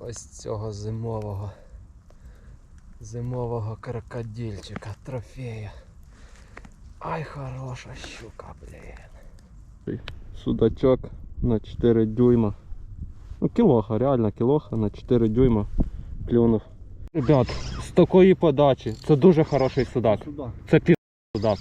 ось цього зимового зимового крокодильчика, трофея. Ай, хороша щука, блін. Судачок на 4 дюйма. Ну, кілоха, реально кілоха на 4 дюйма клюнув. Ребят, з такої подачі це дуже хороший судак. Це пі судак.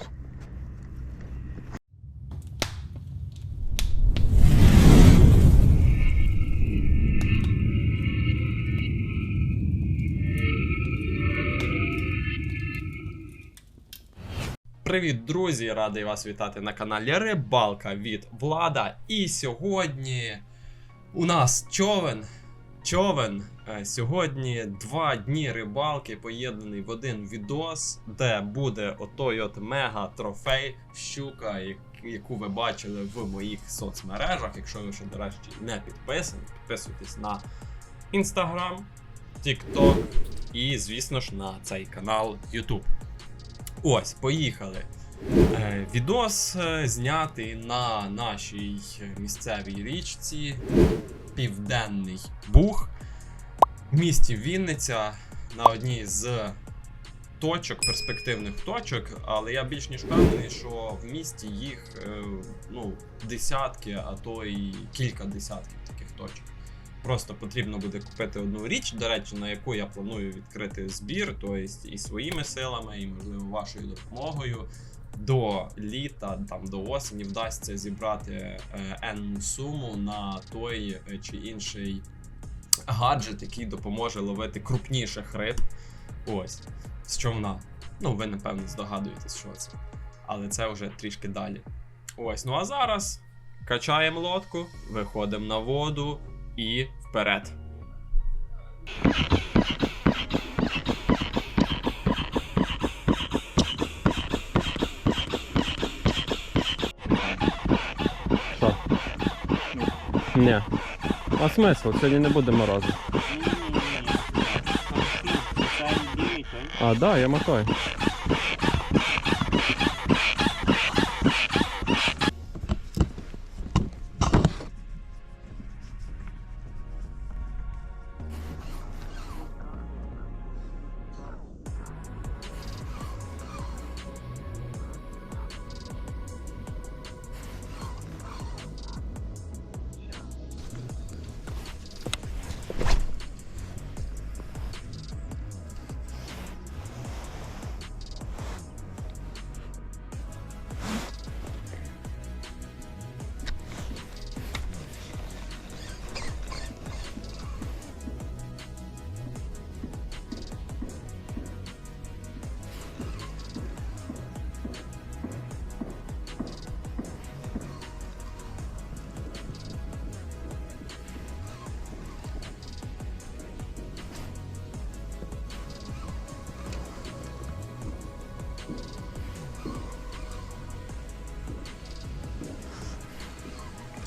Привіт, друзі! Радий вас вітати на каналі Рибалка від Влада. І сьогодні у нас човен. Човен. Е, Сьогодні два дні рибалки поєднаний в один відос, де буде отой от мега трофей щука, яку ви бачили в моїх соцмережах. Якщо ви ще, до речі, не підписані, підписуйтесь на Instagram, TikTok і, звісно ж, на цей канал YouTube. Ось, поїхали. Е, відос е, знятий на нашій місцевій річці Південний Буг в місті Вінниця на одній з точок, перспективних точок, але я більш ніж впевнений, що в місті їх е, ну, десятки, а то і кілька десятків таких точок. Просто потрібно буде купити одну річ, до речі, на яку я планую відкрити збір, тобто і своїми силами, і можливо вашою допомогою. До літа, там до осені вдасться зібрати енну суму на той е, чи інший гаджет, який допоможе ловити крупніших риб. Ось з човна. Ну, ви напевно здогадуєтесь, що це. Але це вже трішки далі. Ось, ну а зараз качаємо лодку, виходимо на воду і вперед. Що? Ні. А смисл? Сьогодні не буде морозу. А, да, я мотаю.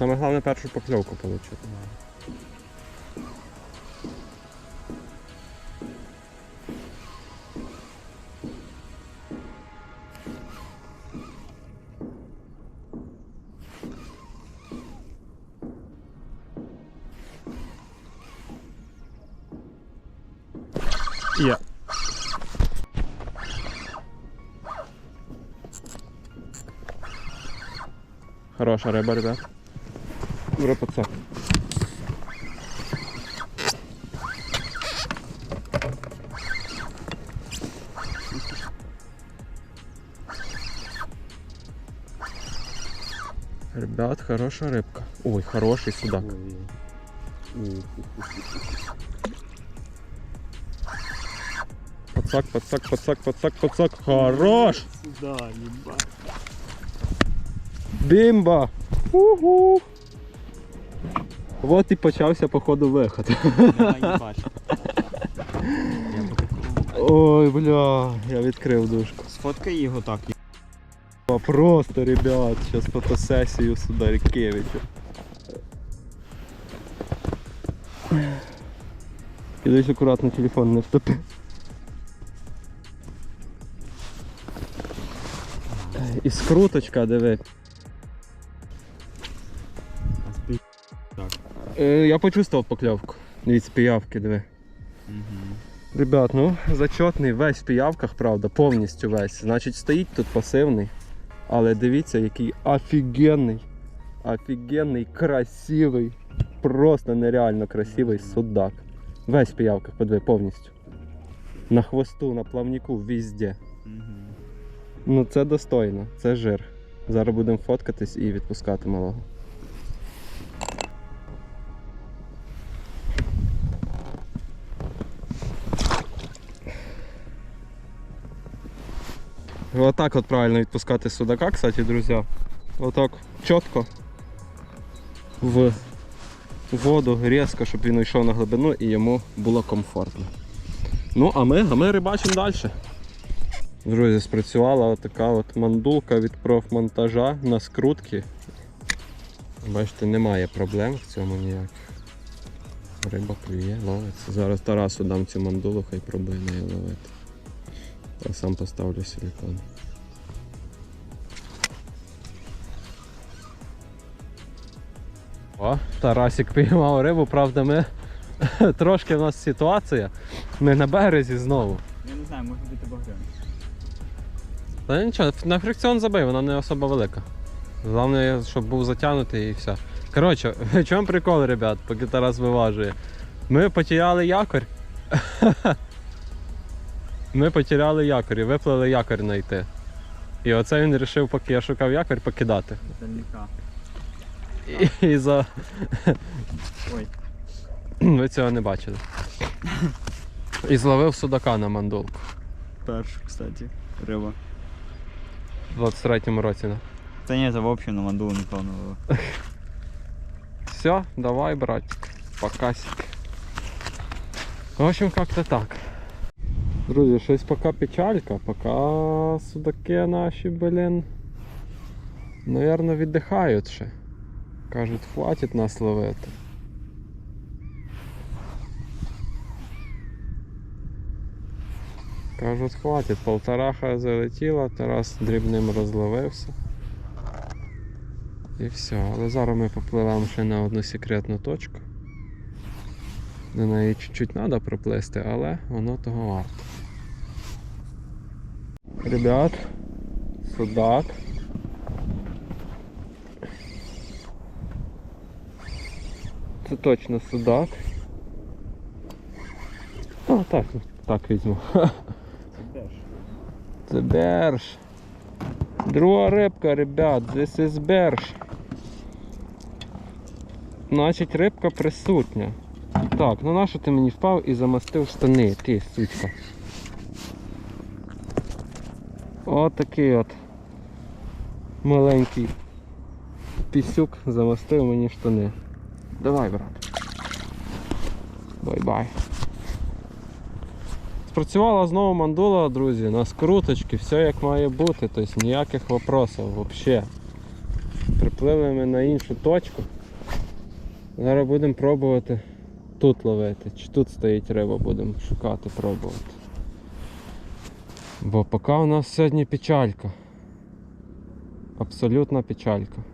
Саме головне першу покльовку отримати. Хороша риба, ребят. Ура, пацан. Ребят, хорошая рыбка. Ой, хороший судак. Пацак, пацак, пацак, пацак, пацак. Хорош! Сюда, ебать. Бімба! Угу! От і почався походу виход. Я Ой, бля, я відкрив дужку. Сфоткай його так. Просто, ребят, сейчас фотосесію Сударикевича. І десь акуратно телефон не втопи. І скруточка, диви. Е, я почувствував покльовку. Дивіться, піявки диви. Угу. Ребят, ну зачетний весь в піявках, правда, повністю весь. Значить, стоїть тут пасивний. Але дивіться, який офігенний, офігенний, красивий, просто нереально красивий судак. Весь в піявках, подиви, повністю. На хвосту, на плавнику, везде. Угу. Ну це достойно, це жир. Зараз будемо фоткатись і відпускати малого. Вот так от правильно відпускати судака, кстати, друзі. Отак чітко в воду різко, щоб він йшов на глибину і йому було комфортно. Ну, а ми, а ми рибачимо далі. Друзі, спрацювала така от мандулка від профмонтажа на скрутки. Бачите, немає проблем в цьому ніяких. Риба клює, ловиться. Зараз Тарасу дам цю мандулу, хай пробує нею ловити. Я сам поставлю силикон. О, Тарасик піймав рибу, правда, ми трошки в нас ситуація. Ми на березі знову. Я не знаю, може бути багрян. Та нічого, на фрикціон забий, вона не особо велика. Головне, щоб був затягнутий і все. Коротше, в чому прикол, ребят, поки Тарас виважує. Ми потеряли якорь. Ми потеряли якорь і виплили якорь знайти. І оце він вирішив, поки я шукав якорь, покидати. І, і за. Ой. Ви цього не бачили. І зловив судака на мандулку. Першу, кстати, риба. В 23-му році. да. Та ні, це взагалі на мандулу не планувало. Все, давай, братик. Покасик. В общем, как-то так. Друзі, щось поки печалька, поки судаки наші, блін. Наверно, віддихають ще. Кажуть, хватить нас ловити. Кажуть, хватить. Полтораха залетіла, Тарас дрібним розловився. І все. Але зараз ми попливемо ще на одну секретну точку. До неї чуть-чуть треба проплисти, але воно того варто. Ребят, судак. Це точно судак. А, так, так візьму. Це теж. Це берж. Друга рибка, ребят, this is берж. Значить, рибка присутня. Так, ну нащо ти мені впав і замастив штани, ти, сучка. От такий от маленький пісюк замастив мені штани. Давай, брат. Бай-бай. Спрацювала знову мандула, друзі, на скруточки, все як має бути, тобто ніяких вопросів взагалі. Приплили ми на іншу точку. Зараз будемо пробувати тут ловити. Чи тут стоїть риба, будемо шукати, пробувати. Бо поки у нас сьогодні печалька. Абсолютна печалька.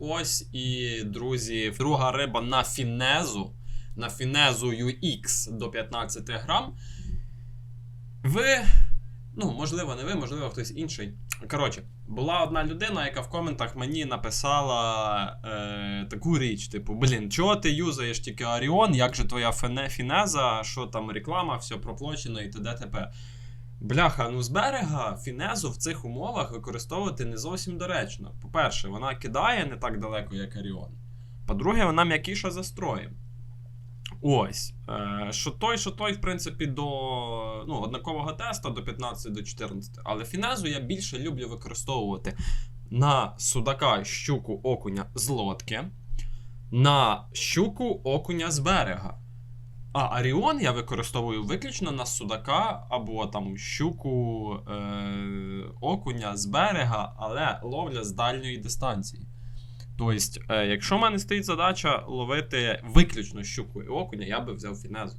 Ось і, друзі, друга риба на фінезу. На фінезу UX до 15 грам. Ви. Ну, можливо, не ви, можливо, хтось інший. Коротше, була одна людина, яка в коментах мені написала е, таку річ: типу, блін, чого ти юзаєш тільки Оріон, як же твоя фене, фінеза, що там реклама, все проплачено і т.д. т.п. Бляха, ну з берега фінезу в цих умовах використовувати не зовсім доречно. По-перше, вона кидає не так далеко, як Оріон. По-друге, вона м'якіша за строєм. Ось. Е, що той, що той, в принципі, до ну, однакового теста до 15 до 14. Але фінезу я більше люблю використовувати на судака щуку окуня з лодки, на щуку окуня з берега. А Аріон я використовую виключно на судака або там щуку е, окуня з берега, але ловля з дальньої дистанції. Тобто, е, якщо в мене стоїть задача ловити виключно щуку і окуня, я би взяв фінезу.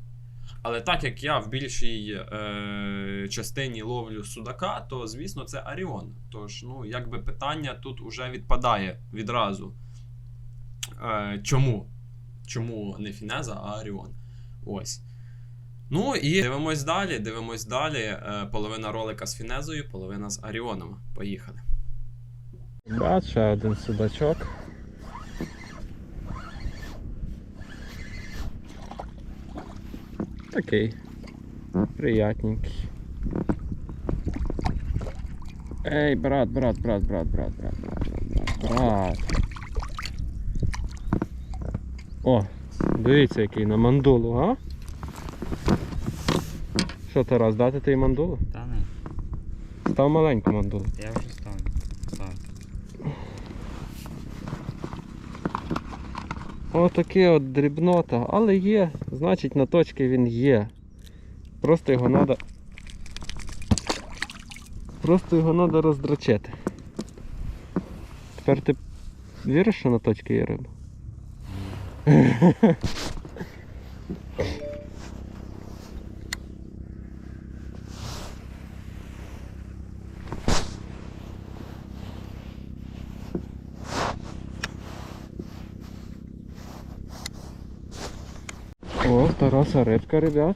Але так як я в більшій е, частині ловлю судака, то звісно це Аріон. Тож, ну, якби питання тут уже відпадає відразу. Е, чому? Чому не Фінеза, а Аріон? Ось. Ну і дивимось далі. Дивимось далі. Е, половина ролика з Фінезою, половина з Аріоном. Поїхали. Ще один судачок. Такий. Приятненький. Ей, брат, брат, брат, брат, брат, брат, брат, брат, брат, брат. О, дивіться, який на мандулу, а? Що, Тарас, дати ти мандулу? Та не, Став маленьку мандулу. я вже став. Став. Отаке от дрібнота, але є, значить на точці він є. Просто його треба. Просто його треба роздрачити. Тепер ти віриш, що на точці є риба? В рибка, ребят.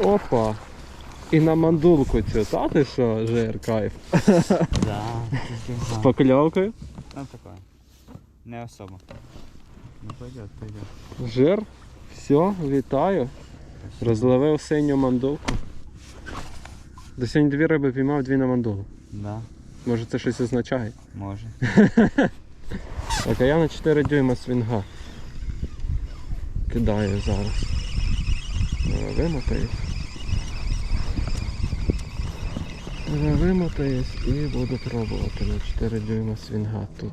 Опа! І на мандулку цю, та ти що, жир, кайф. Да, З покльовкою. Ну такое. Не особо. Ну пойдет, пойдет. Жир. Все, вітаю. Розловив синю мандулку. До сьогодні дві риби піймав, дві на мандулу. Да, Може це щось означає? може. Так, а я на 4 дюйма свінга. Кидаю зараз. Е, Вимотаюсь. Е, Вимотаюсь і буду пробувати на 4 дюйма свінга тут.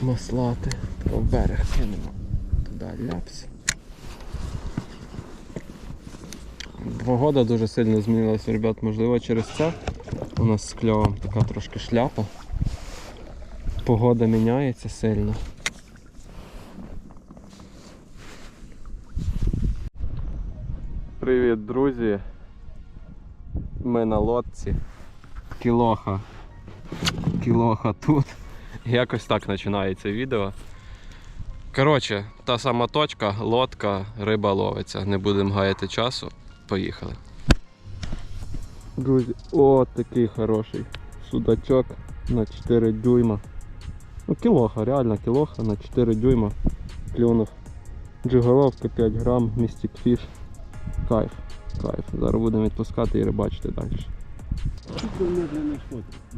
Маслати. В берег кинемо. Туди ляпс. Погода дуже сильно змінилася, ребят, можливо через це. У нас з кльовом така трошки шляпа. Погода міняється сильно. Привіт, друзі. Ми на лодці. Кілоха. Кілоха тут. Якось так починається відео. Коротше, та сама точка, лодка, риба ловиться. Не будемо гаяти часу. Поїхали. Друзі, о, такий хороший судачок на 4 дюйма. Ну, кілоха, реально кілоха на 4 дюйма. Клюнув. Джиголовка 5 грам, Mystic Fish. Кайф, кайф. Зараз будемо відпускати і рибачити далі.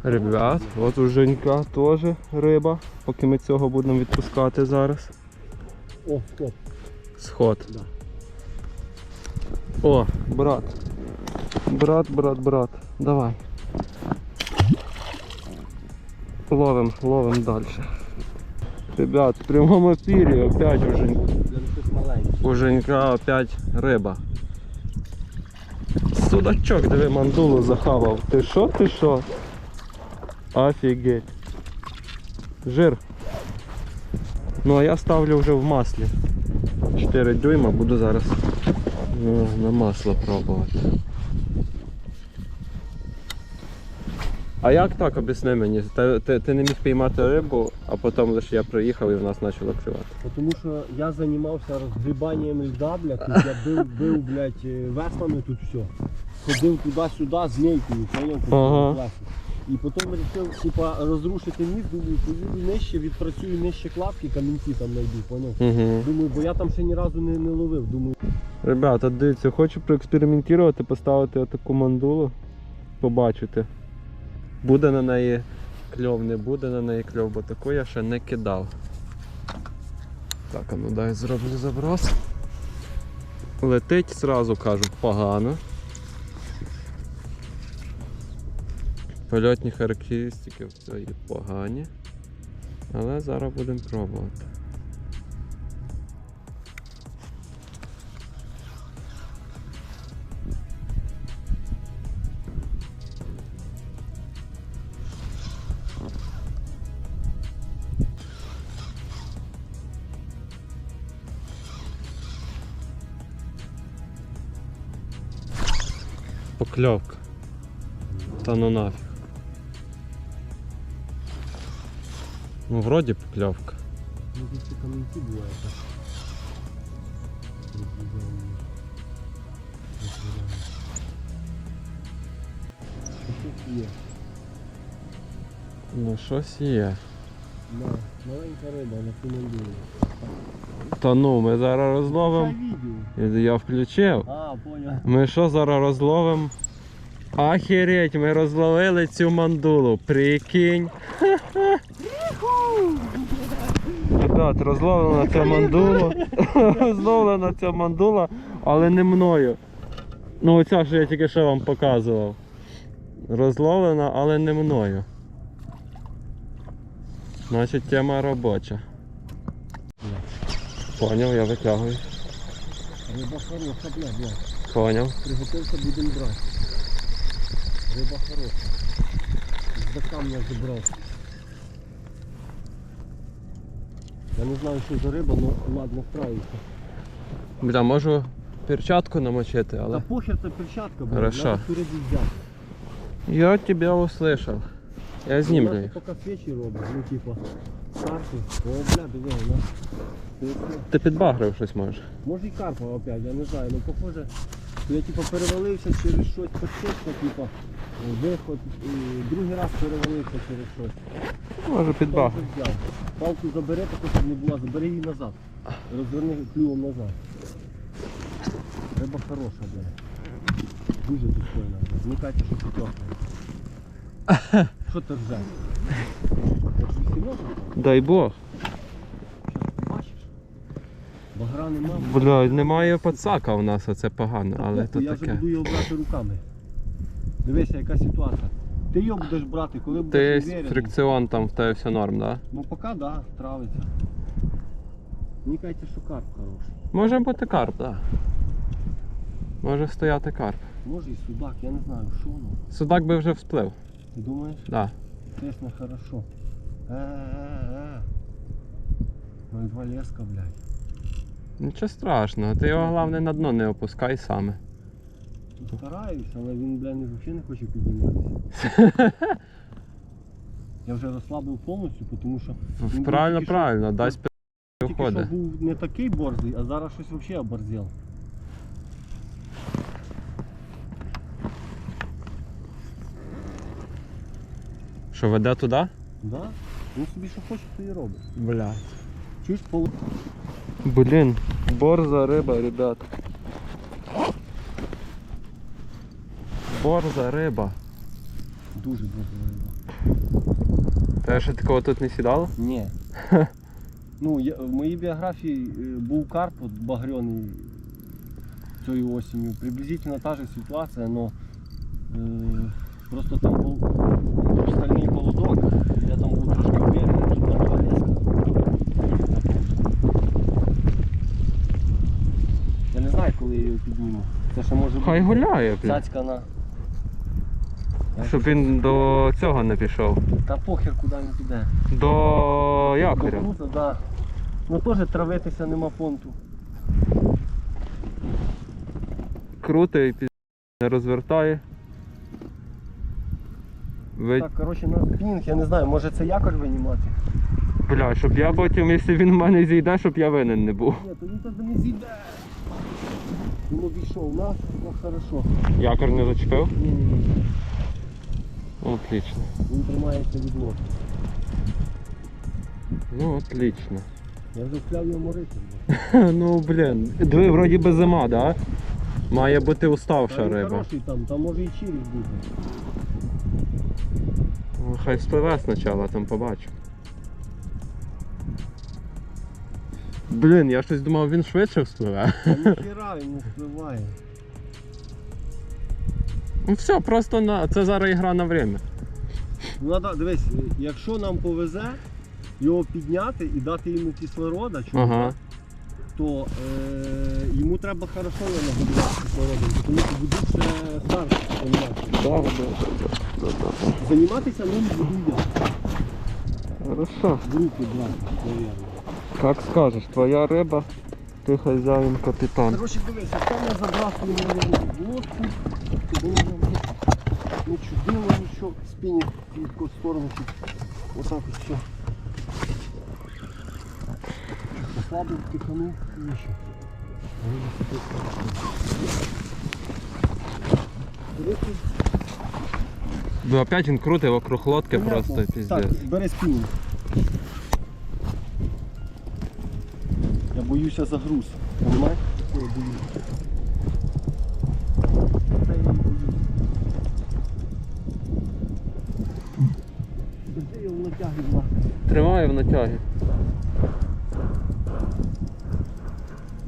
Ребят, от у Женька теж риба, поки ми цього будемо відпускати зараз. О, стоп. Сход. Да. О, брат. Брат, брат, брат. Давай. Ловим, ловим далі. Ребят, в прямому ефірі опять у Женька. У Женька опять риба. Судачок, диви, мандулу захавав. Ти що, ти що? Офігеть. Жир. Ну а я ставлю вже в маслі. 4 дюйма буду зараз на масло пробувати. А як так об'ясни мені? Ти, ти, ти не міг піймати рибу, а потім лише я приїхав і в нас почало клювати. Тому що я займався розгрібанням льда, блядь, тут я бив, бив, блядь, е, веслами тут все. Ходив туди-сюди змійкою, поняв? по Ага. І потім вирішив, типа, розрушити міст, думаю, поїду нижче, відпрацюю нижче кладки, камінці там знайду, поняв? Угу. Думаю, бо я там ще ні разу не, не ловив. Думаю, Ребята, дивіться, хочу проекспериментувати, поставити отаку мандулу, побачити. Буде на неї кльов, не буде на неї кльов, бо таку я ще не кидав. Так, а ну дай зроблю заброс. Летить, зразу кажу, погано. Польотні характеристики в цієї погані. Але зараз будемо пробувати. Покльовка. Та ну нафіг. Ну, вроді покльовка. Ну тут ці камінці буває так. Розбігаємо. Розбігаємо. Щось є. Ну, щось є. Да, маленька риба на фінандурі. Та ну, ми зараз Це розловимо. відео. Я включив. А, понял. Ми що зараз розловимо? Ахереть, ми розловили цю мандулу. Прикинь. Ребят, розловлена ця мандула. розловлена ця мандула, але не мною. Ну оця, що я тільки що вам показував. Розловлена, але не мною. Значить тема робоча. Поняв, я витягую. Поняв. Приготовся, будемо брати. Риба хороша. З камня забрав. Я не знаю, що за риба, але ладно, справився. Бля, можу перчатку намочити, але. Та похер це перчатка, бля. Хорошо. Взяти. Я тебя услышал. Я знімлю їх. поки свічі робить, ну типа. Карпи. О, бля, диви, вона. Ти- Ти підбагрив щось можеш. Може і карпа опять, я не знаю, ну похоже, що я типа перевалився через щось подсічне, типа виход, і другий раз перевалився через щось. Може підбагрив. Палку взяв. Палку забери, таку, щоб не була, забери її назад. Розверни клювом назад. Риба хороша, бля. Дуже достойна, кажеться, що підтохне. Що ти ржеш? Дай Бог. Багра нема. Бля, немає пацака у нас, а це погано, але то я вже буду його брати руками. Дивися, яка ситуація. Ти його будеш брати, коли Ти будеш уверений. фрикціон там в тебе все норм, да? Ну поки да, травиться. Мені кажеться, що карп хороший. Може бути карп, да. Може стояти карп. Може і судак, я не знаю, що воно. Судак би вже всплив. Ти думаєш? Да. Не хорошо. Е-е-е. Ну і два леска, блядь. Нічого страшного, ти його головне на дно не опускай саме. Ну, Стараюсь, але він, блядь, не- взагалі не хоче підніматися. Я вже розслабив повністю, тому що він був Правильно, що- правильно, дасть Тільки що був не такий борзий, а зараз щось взагалі оборзел. Що веде туди? Да? Він собі що хоче, то і робить. Бля. Чуєш, полу... Блін, борза риба, ребят. Борза риба. Дуже дуже риба. Те, що такого тут не сідало? Ні. ну, я, в моїй біографії е, був карп от, багряний цією осінню. Приблизительно та же ситуація, але е, просто там був стальний полудок, я там був трошки уверений, тут на два. Я не знаю, коли я його підніму. Це ще може Хай бути гуляє, бля. цяцька на. Щоб він до цього не пішов. Та похер куди він піде. До якоря. Круто, да. Ну теж травитися нема понту. Крутий, пі- не розвертає. Ви... Так, коротше, на спінінг, я не знаю, може це якорь винімати. Бля, щоб я потім, якщо він в мене зійде, щоб я винен не був. Ні, то він тебе не зійде. Він обійшов нас, ну хорошо. Якор не зачепив? Ні, ні, ні. Отлично. Він тримається від лодки. Ну, отлично. Я вже вкляв його морити. ну, блін. Диви, вроді би зима, да? Має бути уставша Та він риба. хороший там, там може і чирік бути. Ну, Хай спливе спочатку, а там побачу. Блін, я щось думав, він швидше вспливе. Та ніхіра він не впливає. Ну все, просто на. Це зараз ігра на время. Ну, надо, дивись, якщо нам повезе його підняти і дати йому кислорода, чувака, Ага. то е, йому треба хорошо нагодувати кислородом, тому що буде ще розумієш? Займатися ним буду я. Хорошо. В руки брати, навірно. Как скажеш, твоя риба. Ти хазяїн капітан. Короче, дивися, це ми забрасуємо в лодку, щоб воно нам не чудило нічого, спінінг в яку сторону, щоб отак от все. Послабив, тиханув і ще. Короче, Ну опять він крутить вокруг лодки понятно. просто Так, бери спінінг. Я боюся за груз, понимаєш? Я боюсь. Тримає в натягі.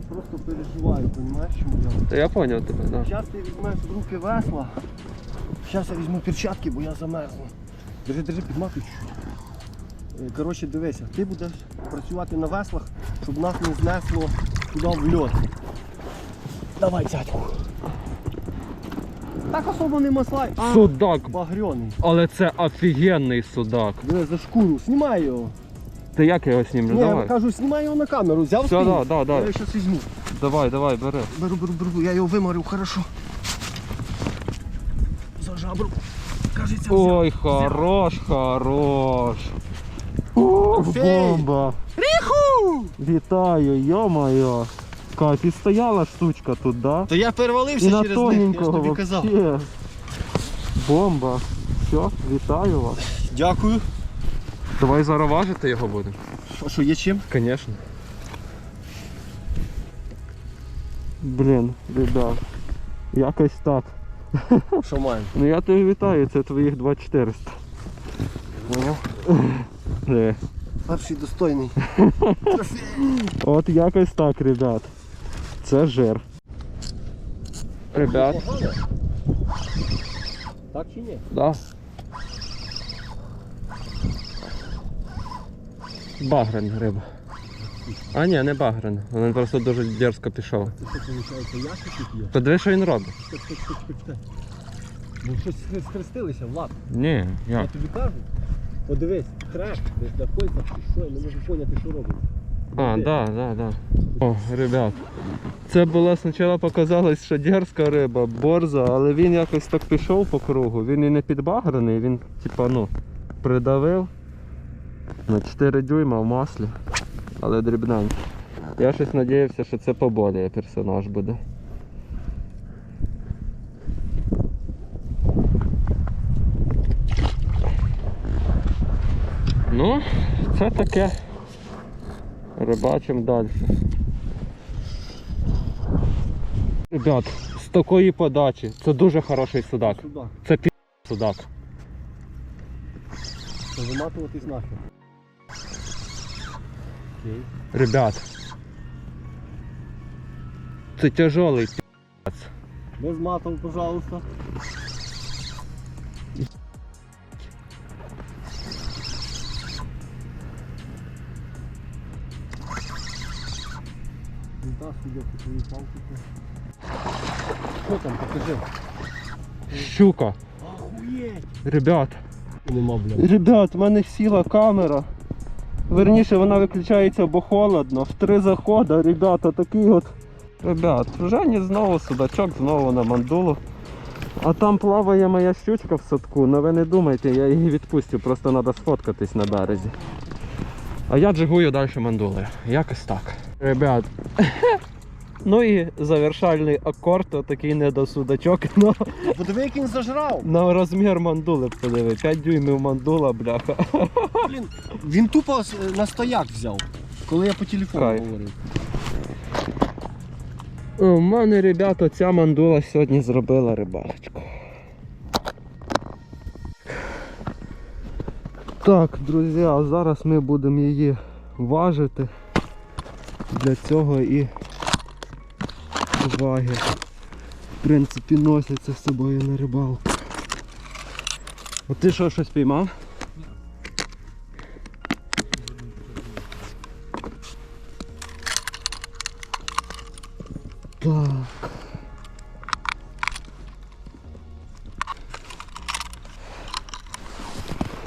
Просто переживаю, понимаєш, чому я? Та я поняв тебе, да. Зараз ти візьмеш в руки весла. Зараз я візьму перчатки, бо я замерзну. Держи, держи, підматуй чуть-чуть. Е, Коротше, дивися, ти будеш працювати на веслах, щоб нас не знесло туди в льот. Давай, цятку. Так особо не маслай. А, Судак, багряний. але це офігенний судак. Диви, за шкуру, знімай його. Ти як його знімеш? Ні, я Давай. кажу, знімай його на камеру, взяв Все, да, да, да. Я його візьму. Давай, давай, бери. Беру, беру, беру, я його вимарив, хорошо. За жабру. Кажеться, взяв. Ой, хорош, хорош. Фей. бомба. Ріху! Вітаю, йо-моє. Кать, і стояла штучка тут, да? То я перевалився І на через них, я ж тоненького тобі казав. вообще. Бомба. Все, вітаю вас. Дякую. Давай зараз важити його будемо. А що, є чим? Конечно. Блін, ребят. Якось так. Що маємо? Ну я тебе вітаю, це твоїх 2400. Поняв? Диви. Перший достойний. От якось так, ребят. Це жир. Ребят, Так чи ні? да. Багрен риба. А ні, не багрен. Він просто дуже дерзко пішов. Це виходить, ящик є? Подиви, що він робить. Ну щось схр- схрестилися, Влад. Ні, Я як? тобі кажу. Подивись, треш, десь на кольцах що, я не можу поняти, що робить. А, да, да, да. О, ребят. Це було спочатку показалось, що дерзка риба, борза, але він якось так пішов по кругу. Він і не підбагрений, він типа ну придавив на 4 дюйма в маслі, але дрібненький. Я щось надіявся, що це поболіє персонаж буде. Ну, це таке. Рибачимо далі. Ребят, з такої подачі це дуже хороший судак. Сюди. Це пі судак. Це виматуватись нахер. Окей. Ребят. Це тяжелий пі. Без матов, пожалуйста. Судя по твоїй палці. Що там, покажи. Щука. Охуєть! Ребят. Нема, бля. Ребят, в мене сіла камера. Верніше вона виключається, бо холодно. В три заходи, ребята, такий от. Ребят, Жені знову судачок, знову на мандулу. А там плаває моя щучка в садку, але ви не думайте, я її відпустю, просто треба сфоткатись на березі. А я джигую далі мандулою. Якось так. Ребят. Ну і завершальний акорд, такий недосудачок. Ну, Подиви, як він зажрав. на розмір мандули подиви. 5 дюймів мандула, бляха. Блін, він тупо с- на стояк взяв, коли я по телефону Кайф. говорив. У мене, ребята, ця мандула сьогодні зробила рибалочку. Так, друзі, а зараз ми будемо її важити. Для цього і ваги. В принципі, носяться з собою на рибалку. А ти що, щось піймав? Так.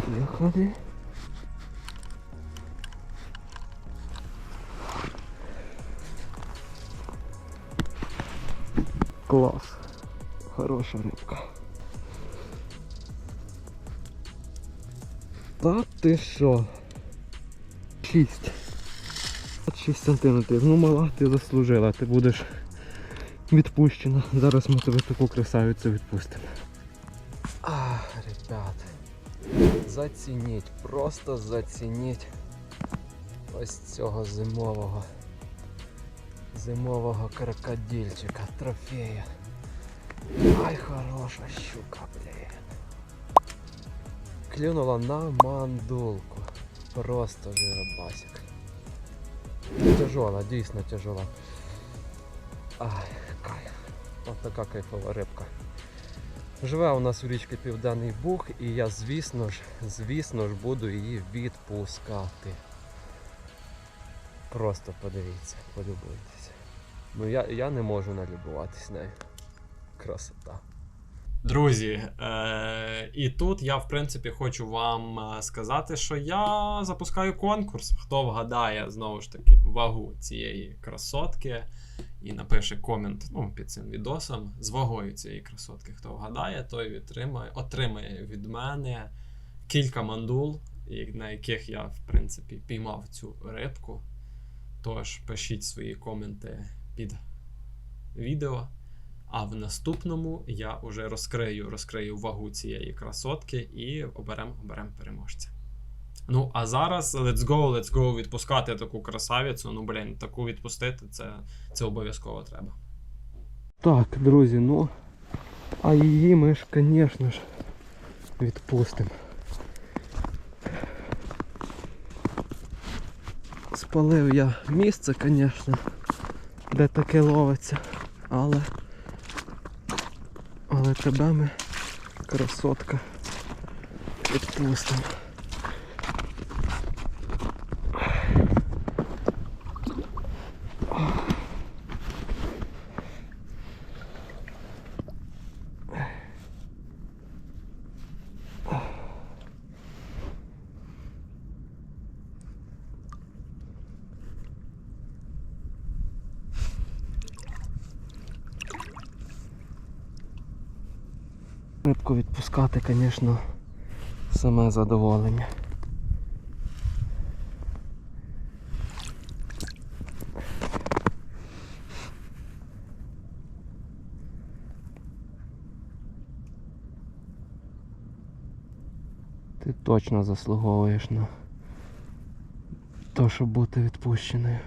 Поехали. Клас. Хороша рибка. Та ти що? 6. 6 сантиметрів. Ну мала, ти заслужила, ти будеш відпущена. Зараз ми тебе таку красавицю відпустимо. А, ребят. Зацініть, просто зацініть ось цього зимового. Зимового крокодильчика, трофея. Ай, хороша щука, блін. Клюнула на мандулку. Просто жиробасик. Тяжола, дійсно тяжола. Ай, кайф. Ось така кайфова рибка. Живе у нас в річці Південний Буг, і я, звісно ж, звісно ж, буду її відпускати. Просто подивіться, полюбуйтесь. Ну я, я не можу налюбуватись нею. Красота. Друзі, е- і тут я, в принципі, хочу вам е, сказати, що я запускаю конкурс. Хто вгадає знову ж таки вагу цієї красотки і напише комент ну, під цим відосом з вагою цієї красотки. Хто вгадає, той отримає, отримає від мене кілька мандул, на яких я, в принципі, піймав цю рибку. Тож пишіть свої коменти під відео. А в наступному я вже розкрию, розкрию вагу цієї красотки і оберемо оберем переможця. Ну, а зараз let's go, let's go відпускати таку красавицю. Ну, блін, таку відпустити це, це обов'язково треба. Так, друзі, ну. А її ми ж, звісно ж, відпустимо. Спалив я місце, звісно, де таке ловиться, але. Але тебе ми, красотка, відпустимо. Рибку відпускати, звісно, саме задоволення. Ти точно заслуговуєш на те, щоб бути відпущеною.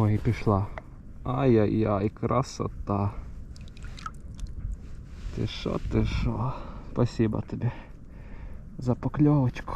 Ой, пішла. Ай-яй-яй, красота. Ти що, ти що? Спасибо тобі за покльовочку.